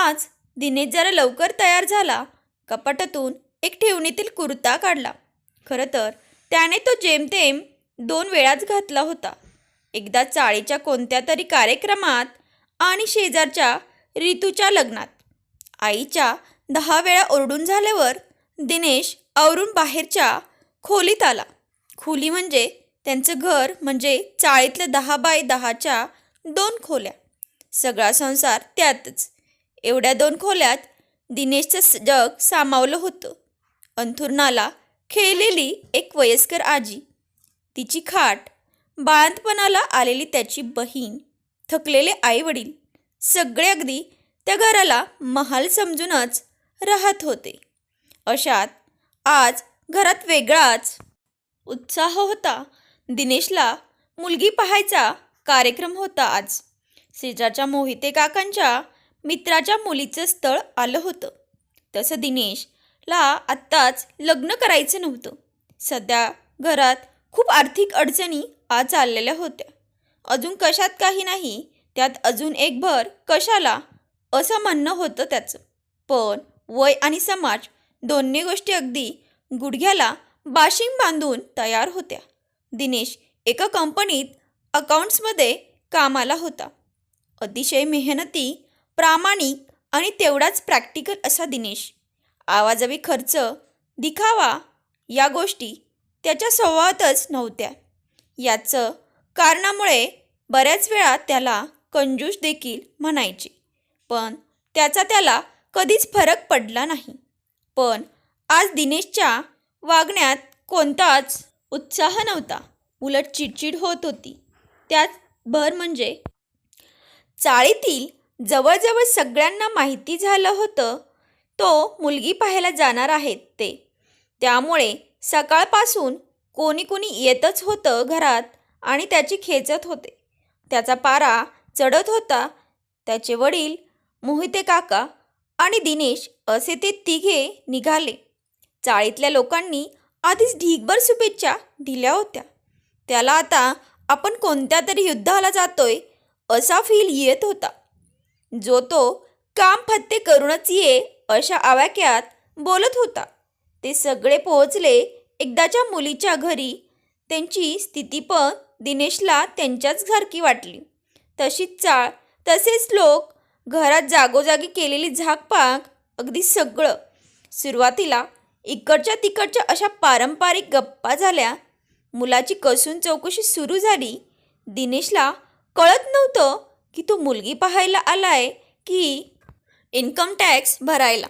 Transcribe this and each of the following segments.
आज दिनेश जरा लवकर तयार झाला. कपाटातून एक ठेवणीतील कुर्ता काढला. खरं तर त्याने तो जेमतेम दोन वेळाच घातला होता. एकदा चाळीच्या कोणत्या तरी कार्यक्रमात आणि शेजारच्या ऋतूच्या लग्नात. आईच्या दहा वेळा ओरडून झाल्यावर दिनेश आवरून बाहेरच्या खोलीत आला. खोली म्हणजे त्यांचं घर म्हणजे चाळीतल्या दहा बाय दहाच्या दोन खोल्या. सगळा संसार त्यातच. एवढ्या दोन खोल्यात दिनेशचं जग सामावलं होतं. अंथुरणाला खेळलेली एक वयस्कर आजी. तिची खाट बाळंतपणाला आलेली त्याची बहीण थकलेले आईवडील सगळे अगदी त्या घराला महाल समजूनच राहत होते. अशात आज घरात वेगळाच उत्साह होता. दिनेशला मुलगी पाहायचा कार्यक्रम होता आज. शेजारच्या मोहिते काकांच्या मित्राच्या मुलीचं स्थळ आलं होतं. तसं दिनेशला आत्ताच लग्न करायचं नव्हतं. सध्या घरात खूप आर्थिक अडचणी आज आलेल्या होत्या. अजून कशात काही नाही त्यात अजून एक भर कशाला असं म्हणणं होतं त्याचं. पण वय आणि समाज दोन्ही गोष्टी अगदी गुडघ्याला बाशिंग बांधून तयार होत्या. दिनेश एका कंपनीत अकाउंट्समध्ये कामाला होता. अतिशय मेहनती प्रामाणिक आणि तेवढाच प्रॅक्टिकल असा दिनेश. आवाजावी खर्च दिखावा या गोष्टी त्याच्या स्वभावातच नव्हत्या. याचं कारणामुळे बऱ्याच वेळा त्याला कंजूस देखील म्हणायचे. पण त्याचा त्याला कधीच फरक पडला नाही. पण आज दिनेशच्या वागण्यात कोणताच उत्साह नव्हता. उलट चिडचिड होत होती. त्यात भर म्हणजे चाळीतील जवळजवळ सगळ्यांना माहिती झालं होतं तो मुलगी पाहायला जाणार आहेत ते. त्यामुळे सकाळपासून कोणी कोणी येतच होतं घरात आणि त्याची खेचत होते. त्याचा पारा चढत होता त्याचे वडील मोहिते काका आणि दिनेश असे ते तिघे निघाले. चाळीतल्या लोकांनी आधीच ढीगभर शुभेच्छा दिल्या होत्या. त्याला आता आपण कोणत्या तरी युद्धाला जातोय असा फील येत होता. जो तो काम फत्ते करूनच ये अशा आवाक्यात बोलत होता. ते सगळे पोहोचले एकदाच्या मुलीच्या घरी. त्यांची स्थिती पण दिनेशला त्यांच्याच घरकी वाटली. तशीच चाळ तसेच लोक घरात जागोजागी केलेली झाकपाक अगदी सगळं. सुरुवातीला इकडच्या तिकडच्या अशा पारंपरिक गप्पा झाल्या. मुलाची कसून चौकशी सुरू झाली. दिनेशला कळत नव्हतं की तो मुलगी पाहायला आलाय की इन्कम टॅक्स भरायला.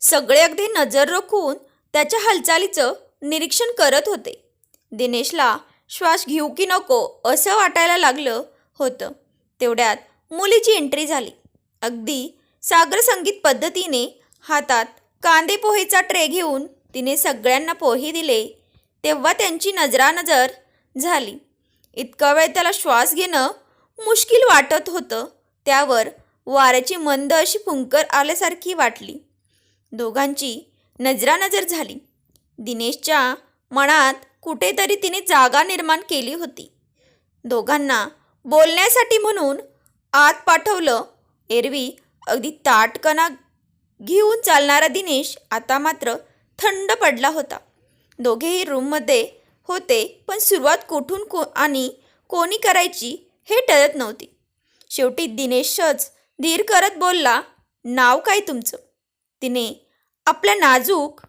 सगळे अगदी नजर रोखून त्याच्या हालचालीचं निरीक्षण करत होते. दिनेशला श्वास घेऊ की नको असं वाटायला लागलं होतं. तेवढ्यात मुलीची एंट्री झाली. अगदी सागर संगीत पद्धतीने हातात कांदे पोहेचा ट्रे घेऊन तिने सगळ्यांना पोहे दिले तेव्हा त्यांची नजरानजर झाली. इतका वेळ त्याला श्वास घेणं मुश्किल वाटत होतं. त्यावर वाऱ्याची मंद अशी फुंकर आल्यासारखी वाटली. दोघांची नजरानजर झाली. दिनेशच्या मनात कुठेतरी तिने जागा निर्माण केली होती. दोघांना बोलण्यासाठी म्हणून आत पाठवलं. एरवी अगदी ताटकणा घेऊन चालणारा दिनेश आता मात्र थंड पडला होता. दोघेही रूममध्ये होते पण सुरुवात कुठून को आणि कोणी करायची हे टळत नव्हती. शेवटी दिनेशच धीर करत बोलला नाव काय तुमचं? तिने आपल्या नाजूक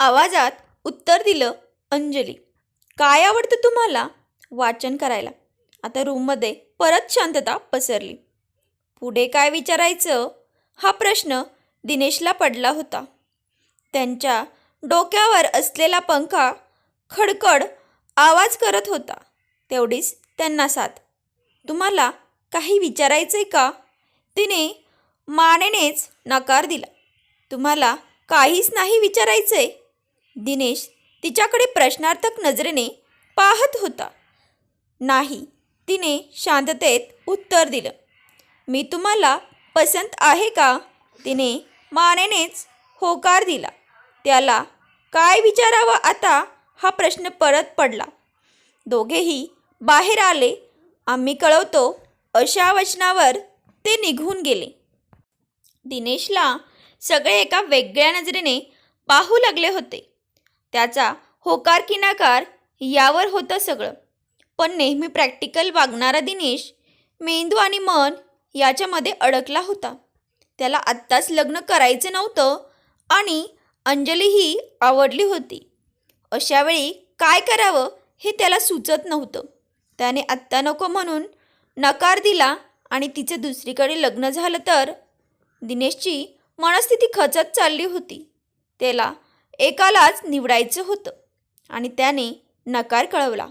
आवाजात उत्तर दिलं अंजली. काय आवडतं तुम्हाला? वाचन करायला. आता रूममध्ये परत शांतता पसरली. पुढे काय विचारायचं? हा प्रश्न दिनेशला पडला होता. त्यांच्या डोक्यावर असलेला पंखा खडखड आवाज करत होता. तेवढीच त्यांना साथ. तुम्हाला काही विचारायचं आहे का? तिने मानेनेच नकार दिला. तुम्हाला काहीच नाही विचारायचं आहे दिनेश तिच्याकडे प्रश्नार्थक नजरेने पाहत होता. नाही तिने शांततेत उत्तर दिलं. मी तुम्हाला पसंत आहे का? तिने मानेनेच होकार दिला. त्याला काय विचारावं आता? हा प्रश्न परत पडला. दोघेही बाहेर आले. आम्ही कळवतो अशा वचनावर ते निघून गेले. दिनेशला सगळे एका वेगळ्या नजरेने पाहू लागले होते. त्याचा होकार की नाकार यावर होतं सगळं. पण नेहमी प्रॅक्टिकल वागणारा दिनेश मेंदू आणि मन याच्यामध्ये अडकला होता. त्याला आत्ताच लग्न करायचं नव्हतं आणि अंजलीही आवडली होती. अशावेळी काय करावं हे त्याला सुचत नव्हतं. त्याने आत्ता नको म्हणून नकार दिला आणि तिचं दुसरीकडे लग्न झालं तर दिनेशची मनस्थिती खचत चालली होती. त्याला एकालाच निवडायचं होतं आणि त्याने नकार कळवला.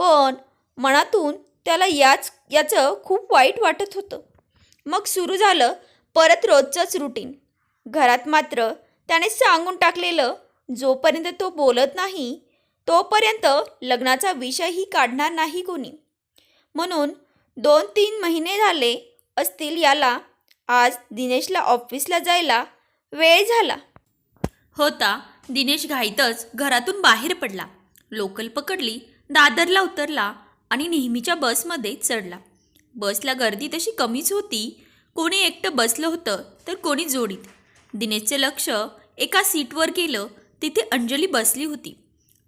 पण मनातून त्याला याच याचं खूप वाईट वाटत होतं. मग सुरू झालं परत रोजचंच रुटीन घरात मात्र त्याने सांगून टाकलेलं जोपर्यंत तो बोलत नाही तोपर्यंत लग्नाचा विषयही काढणार नाही कोणी. म्हणून दोन तीन महिने झाले असतील याला. आज दिनेशला ऑफिसला जायला वेळ झाला. होता. दिनेश घाईतच घरातून बाहेर पडला. लोकल पकडली दादरला उतरला आणि नेहमीच्या बसमध्ये चढला. बसला गर्दी तशी कमीच होती. कोणी एकटं बसलं होतं तर कोणी जोडीत. दिनेशचे लक्ष एका सीटवर गेलं तिथे अंजली बसली होती.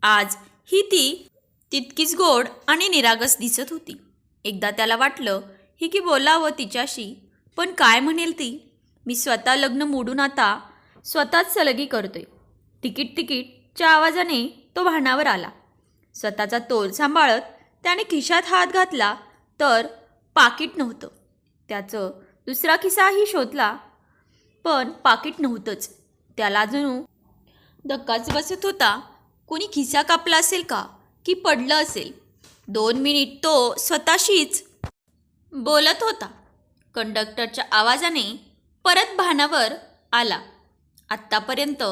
आज ही ती तितकीच गोड आणि निरागस दिसत होती. एकदा त्याला वाटलं ही की बोलावं तिच्याशी. पण काय म्हणेल ती? मी स्वतः लग्न मोडून आता स्वतःच सलगी करतोय. तिकीट तिकीटच्या आवाजाने तो भानावर आला. स्वतःचा तोल सांभाळत त्याने खिशात हात घातला तर पाकिट नव्हतं. त्याचं दुसरा खिसाही शोधला पण पाकिट नव्हतंच. त्याला अजून धक्काच बसत होता. कोणी खिसा कापला असेल का? की पडलं असेल? दोन मिनिट तो स्वतःशीच बोलत होता. कंडक्टरच्या आवाजाने परत भानावर आला. आत्तापर्यंत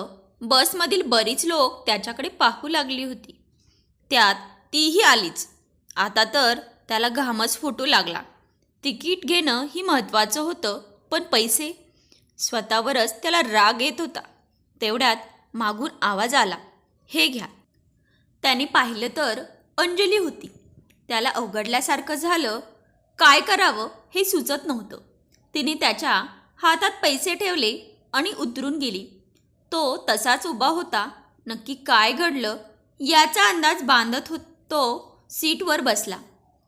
बसमधील बरीच लोक त्याच्याकडे पाहू लागली होती. त्यात तीही आलीच. आता तर त्याला घामच फुटू लागला. तिकीट घेणं ही महत्त्वाचं होतं पण पैसे? स्वतःवरच त्याला राग येत होता. तेवढ्यात मागून आवाज आला. हे घ्या. त्याने पाहिलं तर अंजली होती. त्याला अवघडल्यासारखं झालं. काय करावं हे सुचत नव्हतं. तिने त्याच्या हातात पैसे ठेवले आणि उतरून गेली. तो तसाच उभा होता. नक्की काय घडलं? याचा अंदाज बांधत होत तो सीटवर बसला.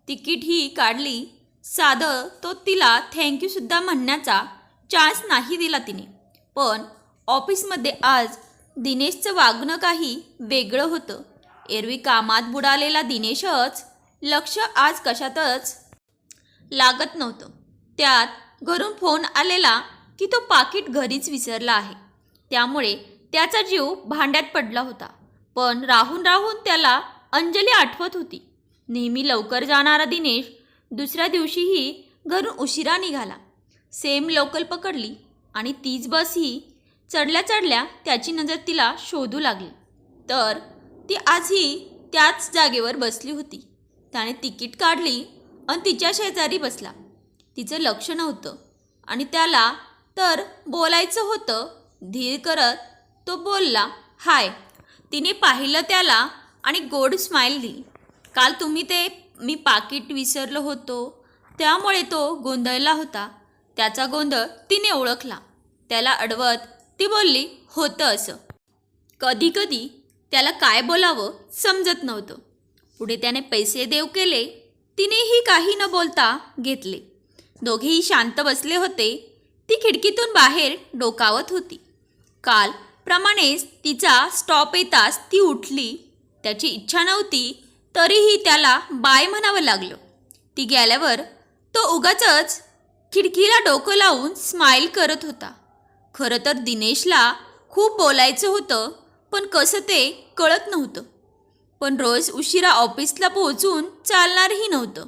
तिकीट ही काढली. साधं तो तिला थँक्यूसुद्धा म्हणण्याचा चान्स नाही दिला तिने. पण ऑफिसमध्ये आज दिनेशचं वागणं काही वेगळं होतं. एरवी कामात बुडालेला दिनेशच लक्ष आज कशातच लागत नव्हतं. त्यात घरून फोन आलेला की तो पाकिट घरीच विसरला आहे. त्यामुळे त्याचा जीव भांड्यात पडला होता. पण राहून राहून त्याला अंजली आठवत होती. नेहमी लवकर जाणारा दिनेश दुसऱ्या दिवशीही घरून उशिरा निघाला. सेम लोकल पकडली आणि तीच बस ही चढल्या चढल्या त्याची नजर तिला शोधू लागली. तर ती आजही त्याच जागेवर बसली होती. त्याने तिकीट काढली आणि तिच्या शेजारी बसला. तिचं लक्ष नव्हतं. आणि त्याला तर बोलायचं होतं. धीर करत तो बोलला हाय. तिने पाहिलं त्याला आणि गोड स्माईल दिली. काल तुम्ही ते मी पाकिट विसरलो होतो. त्यामुळे तो गोंधळला होता. त्याचा गोंधळ तिने ओळखला. त्याला अडवत ती बोलली होतं असं. कधी कधी त्याला काय बोलावं समजत नव्हतं. पुढे त्याने पैसे देव केले तिनेही काही न बोलता घेतले. दोघेही शांत बसले होते. ती खिडकीतून बाहेर डोकावत होती. काल प्रमाणेच तिचा स्टॉप येताच ती उठली. त्याची इच्छा नव्हती तरीही त्याला बाय म्हणावं लागलं. ती गेल्यावर तो उगाचच खिडकीला डोकं लावून स्माईल करत होता. खरं तर दिनेशला खूप बोलायचं होतं पण कसं ते कळत नव्हतं. पण रोज उशिरा ऑफिसला पोहोचून चालणारही नव्हतं.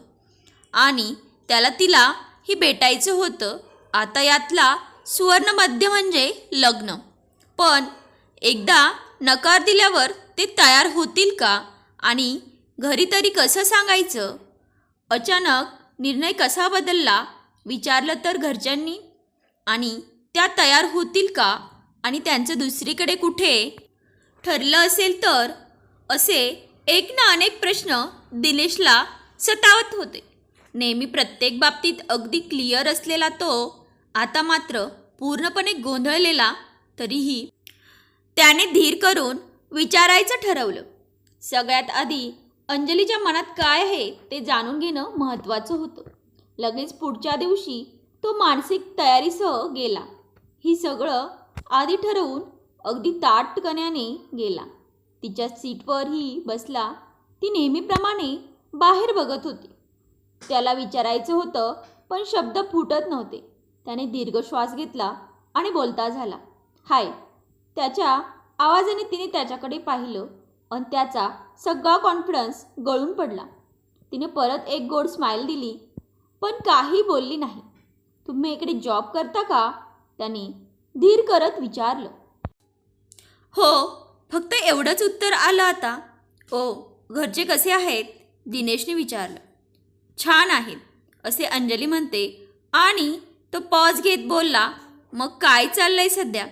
आणि त्याला तिला ही भेटायचं होतं आता यातला सुवर्णमध्य म्हणजे लग्न. पण एकदा नकार दिल्यावर ते तयार होतील का? आणि घरी तरी कसं सांगायचं? अचानक निर्णय कसा बदलला? विचारलं तर घरच्यांनी. आणि त्या तयार होतील का? आणि त्यांचं दुसरीकडे कुठे? ठरलं असेल तर असे एक ना अनेक प्रश्न दिनेशला सतावत होते. नेहमी प्रत्येक बाबतीत अगदी क्लिअर असलेला तो आता मात्र पूर्णपणे गोंधळलेला तरीही त्याने धीर करून विचारायचं ठरवलं. सगळ्यात आधी अंजलीच्या मनात काय आहे ते जाणून घेणं महत्त्वाचं होतं. लगेच पुढच्या दिवशी तो मानसिक तयारीसह गेला. ही सगळं आधी ठरवून अगदी ताटकण्याने गेला. तिच्या सीटवरही बसला. ती नेहमीप्रमाणे बाहेर बघत होती. त्याला विचारायचं होतं पण शब्द फुटत नव्हते. त्याने दीर्घ श्वास घेतला आणि बोलता झाला हाय. त्याच्या आवाजाने तिने त्याच्याकडे पाहिलं आणि त्याचा सगळा कॉन्फिडन्स गळून पडला. तिने परत एक गोड स्माईल दिली पण काही बोलली नाही. तुम्ही इकडे जॉब करता का? त्याने धीर करत विचारलं. हो फक्त एवढंच उत्तर आलं आता. ओ घरचे कसे आहेत? दिनेशने विचारलं. छान आहेत असे अंजली म्हणते. आणि तो पॉज घेत बोलला मग काय चाललंय सध्या?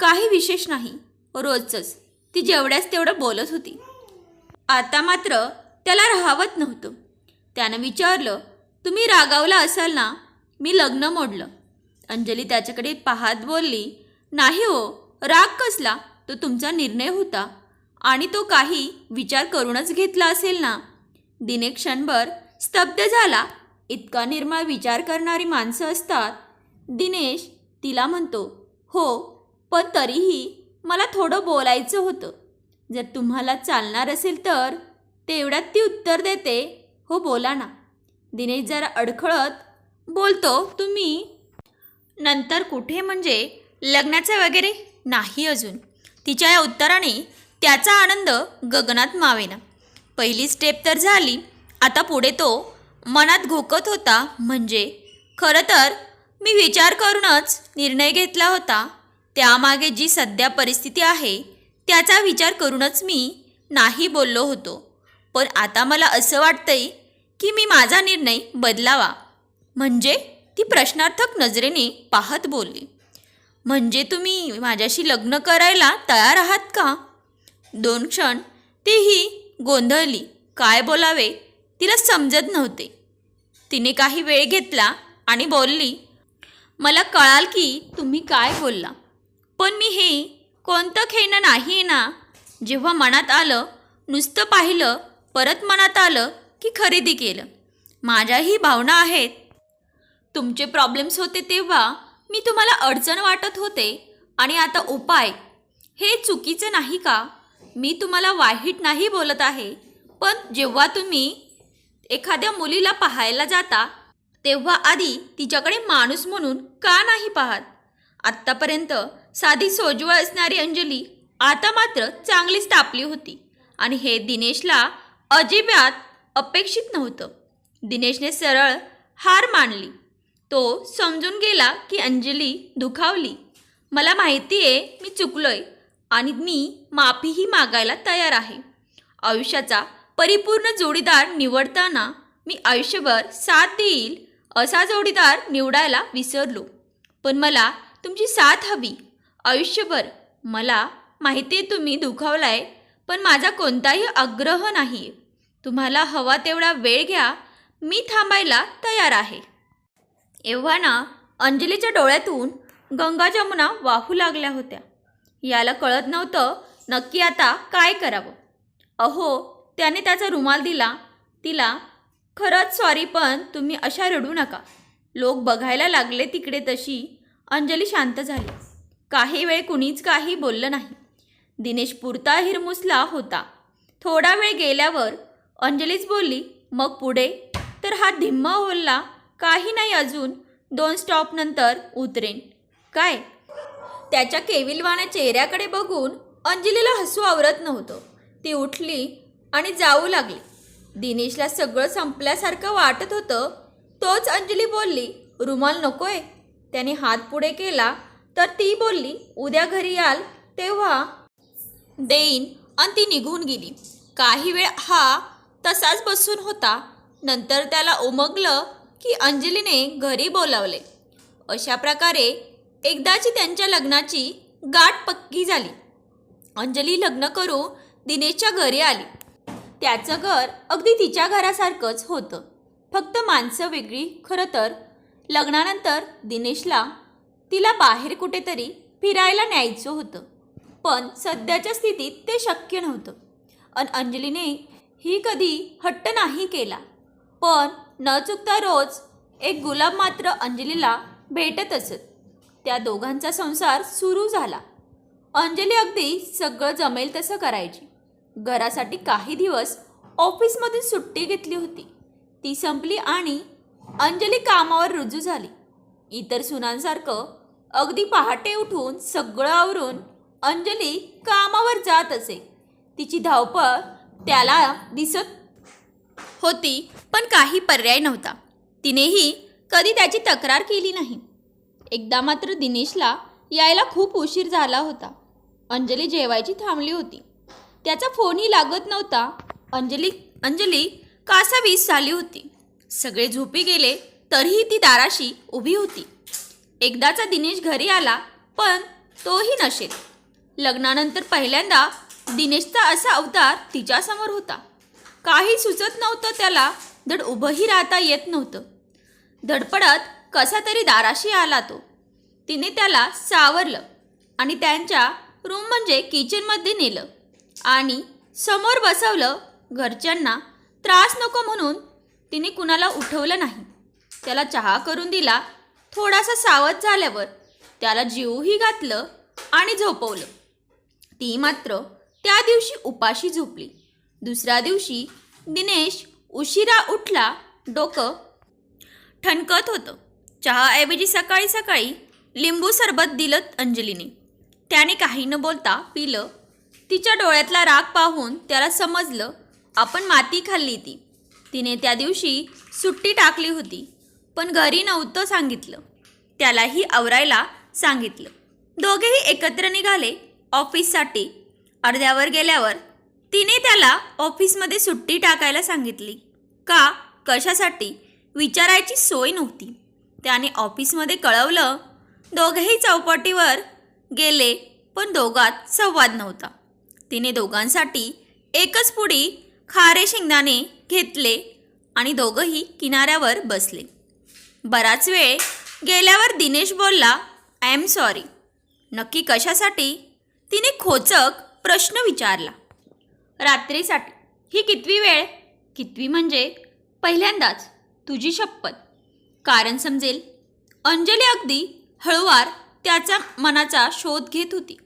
काही विशेष नाही रोजचंच. ती जेवढ्याच तेवढं बोलत होती. आता मात्र त्याला राहावत नव्हतं. त्यानं विचारलं तुम्ही रागावला असाल ना? मी लग्न मोडलं. अंजली त्याच्याकडे पाहत बोलली नाही हो राग कसला? तो तुमचा निर्णय होता. आणि तो काही विचार करूनच घेतला असेल ना? दिने क्षणभर स्तब्ध झाला. इतका निर्मळ विचार करणारी माणसं असतात. दिनेश तिला म्हणतो हो पण तरीही मला थोडं बोलायचं होतं. जर तुम्हाला चालणार असेल तर तेवढ्यात ती उत्तर देते. हो बोला ना. दिनेश जरा अडखळत बोलतो तुम्ही नंतर कुठे म्हणजे? लग्नाचं वगैरे नाही अजून. तिच्या या उत्तराने त्याचा आनंद गगनात मावेना. पहिली स्टेप तर झाली. आता पुढे तो मनात घोकत होता. म्हणजे? खरं तर मी विचार करूनच निर्णय घेतला होता. त्यामागे जी सध्या परिस्थिती आहे त्याचा विचार करूनच मी नाही बोललो होतो. पण आता मला असं वाटतंय की मी माझा निर्णय बदलावा. म्हणजे? ती प्रश्नार्थक नजरेने पाहत बोलली म्हणजे तुम्ही माझ्याशी लग्न करायला तयार आहात का? दोन क्षण तीही गोंधळली. काय बोलावे? तिला समजत नव्हते. तिने काही वेळ घेतला आणि बोलली मला कळाल की तुम्ही काय बोलला. पण मी हे कोणतं खेळणं नाही आहे ना? जेव्हा मनात आलं नुसतं पाहिलं परत मनात आलं की खरेदी केलं. माझ्याही भावना आहेत. तुमचे प्रॉब्लेम्स होते तेव्हा मी तुम्हाला अडचण वाटत होते. आणि आता उपाय. हे चुकीचं नाही का? मी तुम्हाला वाईट नाही बोलत आहे. पण जेव्हा तुम्ही एखाद्या मुलीला पाहायला जाता तेव्हा आधी तिच्याकडे माणूस म्हणून का नाही पाहत? आत्तापर्यंत साधी सोजवळ असणारी अंजली आता मात्र चांगलीच तापली होती. आणि हे दिनेशला अजिबात अपेक्षित नव्हतं. दिनेशने सरळ हार मानली. तो समजून गेला की अंजली दुखावली. मला माहिती आहे मी चुकलोय आणि मी माफीही मागायला तयार आहे. आयुष्याचा परिपूर्ण जोडीदार निवडताना मी आयुष्यभर साथ देईल असा जोडीदार निवडायला विसरलो. पण मला तुमची साथ हवी. आयुष्यभर मला माहिती आहे तुम्ही दुखावलाय पण माझा कोणताही आग्रह नाही आहे तुम्हाला हवा तेवढा वेळ घ्या मी थांबायला तयार आहे. एव्हा ना अंजलीच्या डोळ्यातून गंगा जमुना वाहू लागल्या होत्या. याला कळत नव्हतं नक्की आता काय करावं. अहो त्याने त्याचा रुमाल दिला. तिला खरंच सॉरी पण तुम्ही अशा रडू नका. लोक बघायला लागले तिकडे तशी. अंजली शांत झाली. काही वेळ कुणीच काही बोललं नाही. दिनेश पुरता हिरमुसला होता. थोडा वेळ गेल्यावर अंजलीच बोलली मग पुढे? तर हा धिम्मा ओलला काही नाही अजून. दोन स्टॉपनंतर उतरेन. काय? त्याच्या केविलवाण्या चेहऱ्याकडे बघून अंजलीला हसू आवरत नव्हतं. ती उठली आणि जाऊ लागली. दिनेशला सगळं संपल्यासारखं वाटत होतं. तोच अंजली बोलली रुमाल नकोय. त्याने हात पुढे केला तर ती बोलली उद्या घरी याल तेव्हा देईन. आणि ती निघून गेली. काही वेळ हा तसाच बसून होता. नंतर त्याला उमगलं की अंजलीने घरी बोलावले. अशा प्रकारे एकदाची त्यांच्या लग्नाची गाठ पक्की झाली. अंजली लग्न करून दिनेशच्या घरी आली. त्याचं घर अगदी तिच्या घरासारखंच होतं. फक्त माणसं वेगळी. खरं तर लग्नानंतर दिनेशला तिला बाहेर कुठेतरी फिरायला न्यायचं होतं. पण सध्याच्या स्थितीत ते शक्य नव्हतं. अन अंजलीने ही कधी हट्ट नाही केला. पण न चुकता रोज एक गुलाब मात्र अंजलीला भेटत असत. त्या दोघांचा संसार सुरू झाला. अंजली अगदी सगळं जमेल तसं करायची. घरासाठी काही दिवस ऑफिसमधून सुट्टी घेतली होती. ती संपली आणि अंजली कामावर रुजू झाली. इतर सुनांसारखं अगदी पहाटे उठून सगळं आवरून अंजली कामावर जात असे. तिची धावपळ त्याला दिसत होती पण काही पर्याय नव्हता. तिनेही कधी त्याची तक्रार केली नाही. एकदा मात्र दिनेशला यायला खूप उशीर झाला होता. अंजली जेवायची थांबली होती. त्याचा फोनही लागत नव्हता. अंजली अंजली कासावीस झाली होती. सगळे झोपी गेले तरीही ती दाराशी उभी होती. एकदाचा दिनेश घरी आला पण तोही नसेल. लग्नानंतर पहिल्यांदा दिनेशचा असा अवतार तिच्यासमोर होता. काही सुचत नव्हतं त्याला. धड उभंही राहता येत नव्हतं. धडपडत कसा तरी दाराशी आला तो. तिने त्याला सावरलं आणि त्यांच्या रूम म्हणजे किचनमध्ये नेलं आणि समोर बसवलं घरच्यांना. त्रास नको म्हणून तिने कुणाला उठवलं नाही. त्याला चहा करून दिला. थोडासा सावध झाल्यावर त्याला जीवही घातलं आणि झोपवलं. ती मात्र त्या दिवशी उपाशी झोपली. दुसऱ्या दिवशी दिनेश उशिरा उठला डोकं ठणकत होतं. चहाऐवजी सकाळी सकाळी लिंबू सरबत दिलं अंजलीने. त्याने काही न बोलता पिलं. तिच्या डोळ्यातला राग पाहून त्याला समजलं आपण माती खाल्ली ती. तिने त्या दिवशी सुट्टी टाकली होती पण घरी नव्हतं सांगितलं. त्यालाही आवरायला सांगितलं. दोघेही एकत्र निघाले ऑफिससाठी. अर्ध्यावर गेल्यावर तिने त्याला ऑफिसमध्ये सुट्टी टाकायला सांगितली. का? कशासाठी? विचारायची सोय नव्हती. त्याने ऑफिसमध्ये कळवलं दोघेही चौपाटीवर गेले पण दोघात संवाद नव्हता. तिने दोघांसाठी एकच पुडी खारे शेंगदाणे घेतले आणि दोघंही किनाऱ्यावर बसले. बराच वेळ गेल्यावर दिनेश बोलला आय एम सॉरी नक्की कशासाठी? तिने खोचक प्रश्न विचारला. रात्रीसाठी. ही कितवी वेळ? कितवी म्हणजे पहिल्यांदाच तुझी शपथ. कारण समजेल अंजली अगदी हळूवार त्याचा मनाचा शोध घेत होती.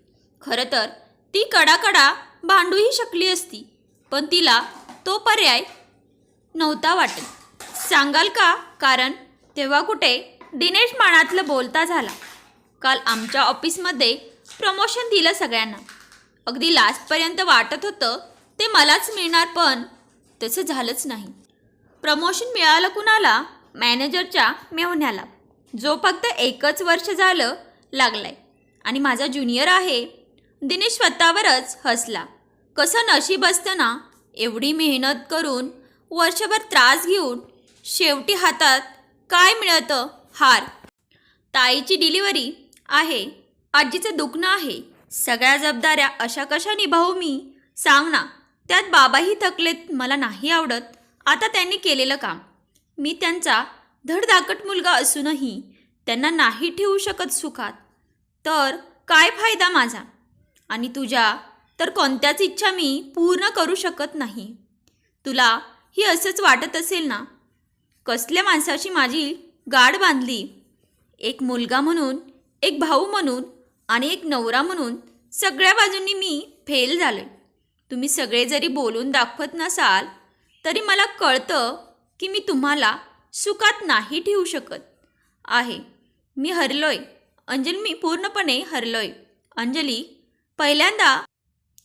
खरं तर ती कडाकडा भांडूही शकली असती पण तिला तो पर्याय नव्हता वाटत. सांगाल का? कारण तेव्हा कुठे दिनेश मनातलं बोलता झाला. काल आमच्या ऑफिसमध्ये प्रमोशन दिलं सगळ्यांना. अगदी लास्टपर्यंत वाटत होतं ते मलाच मिळणार पण तसं झालंच नाही. प्रमोशन मिळालं कुणाला? मॅनेजरच्या मेवण्याला जो फक्त एकच वर्ष झालं लागलाय आणि माझा ज्युनियर आहे. दिनेश स्वतःवरच हसला. कसं नशीब असतं ना एवढी मेहनत करून वर्षभर त्रास घेऊन शेवटी हातात काय मिळतं? हार. ताईची डिलिव्हरी आहे. आजीचं दुखणं आहे. सगळ्या जबाबदाऱ्या अशा कशा निभावू मी? सांग ना. त्यात बाबाही थकलेत मला नाही आवडत. आता त्यांनी केलेलं काम. मी त्यांचा धडधाकट मुलगा असूनही त्यांना नाही ठेवू शकत सुखात. तर काय फायदा माझा? आणि तुझ्या तर कोणत्याच इच्छा मी पूर्ण करू शकत नाही. तुला ही असंच वाटत असेल ना? कसल्या माणसाची माझी गाड बांधली? एक मुलगा म्हणून एक भाऊ म्हणून आणि एक नवरा म्हणून सगळ्या बाजूंनी मी फेल झाले. तुम्ही सगळे जरी बोलून दाखवत नसाल तरी मला कळतं की मी तुम्हाला सुखात नाही ठेवू शकत. आहे मी हरलोय. अंजली मी पूर्णपणे हरलोय. अंजली पहिल्यांदा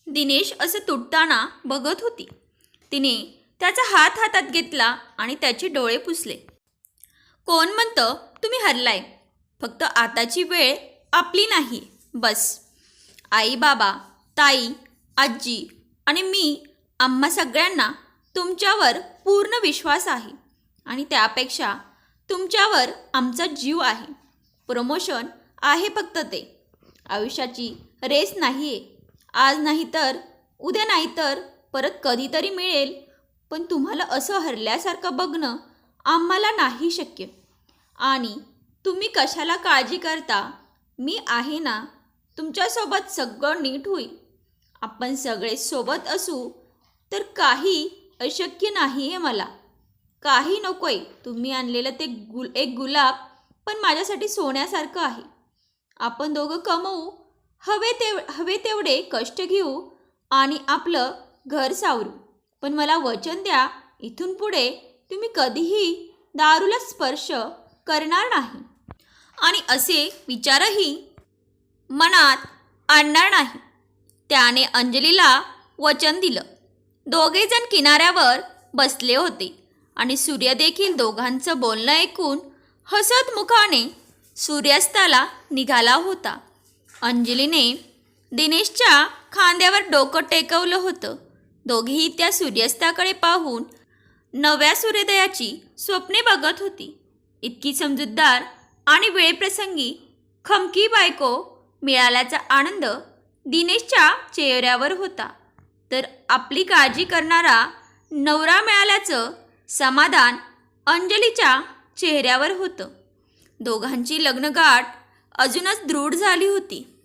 दिनेश असं तुटताना बघत होती. तिने त्याचा हात हातात घेतला आणि त्याचे डोळे पुसले. कोण म्हणतं तुम्ही हरलाय. फक्त आताची वेळ आपली नाही. बस. आई बाबा ताई आजी आणि मी आम्हा सगळ्यांना तुमच्यावर पूर्ण विश्वास आहे आणि त्यापेक्षा तुमच्यावर आमचा जीव आहे. प्रमोशन आहे फक्त ते. आयुष्याची रेस नाही आहे आज नाही तर उद्या नाही तर परत कधीतरी मिळेल. पण तुम्हाला असं हरल्यासारखं बघणं आम्हाला नाही शक्य. आणि तुम्ही कशाला काळजी करता? मी आहे ना तुमच्यासोबत सगळं नीट होईल. आपण सगळे सोबत असू तर काही अशक्य नाही आहे मला. काही नकोय. तुम्ही आणलेलं ते गुल एक गुलाब पण माझ्यासाठी सोन्यासारखं आहे. आपण दोघं कमवू हवे तेव हवे तेवढे कष्ट घेऊ आणि आपलं घर सावरू. पण मला वचन द्या इथून पुढे तुम्ही कधीही दारूला स्पर्श करणार नाही. आणि असे विचारही मनात आणणार नाही. त्याने अंजलीला वचन दिलं. दोघेजण किनाऱ्यावर बसले होते आणि सूर्य देखील दोघांचं बोलणं ऐकून हसत मुखाने सूर्यास्ताला निघाला होता. अंजलीने दिनेशच्या खांद्यावर डोकं टेकवलं होतं. दोघेही त्या सूर्यास्ताकडे पाहून नव्या सूर्योदयाची स्वप्ने बघत होती. इतकी समजूतदार आणि वेळप्रसंगी खमकी बायको मिळाल्याचा आनंद दिनेशच्या चेहऱ्यावर होता. तर आपली काळजी करणारा नवरा मिळाल्याचं समाधान अंजलीच्या चेहऱ्यावर होतं. दोघांची लग्नगाठ अजूनच दृढ झाली होती.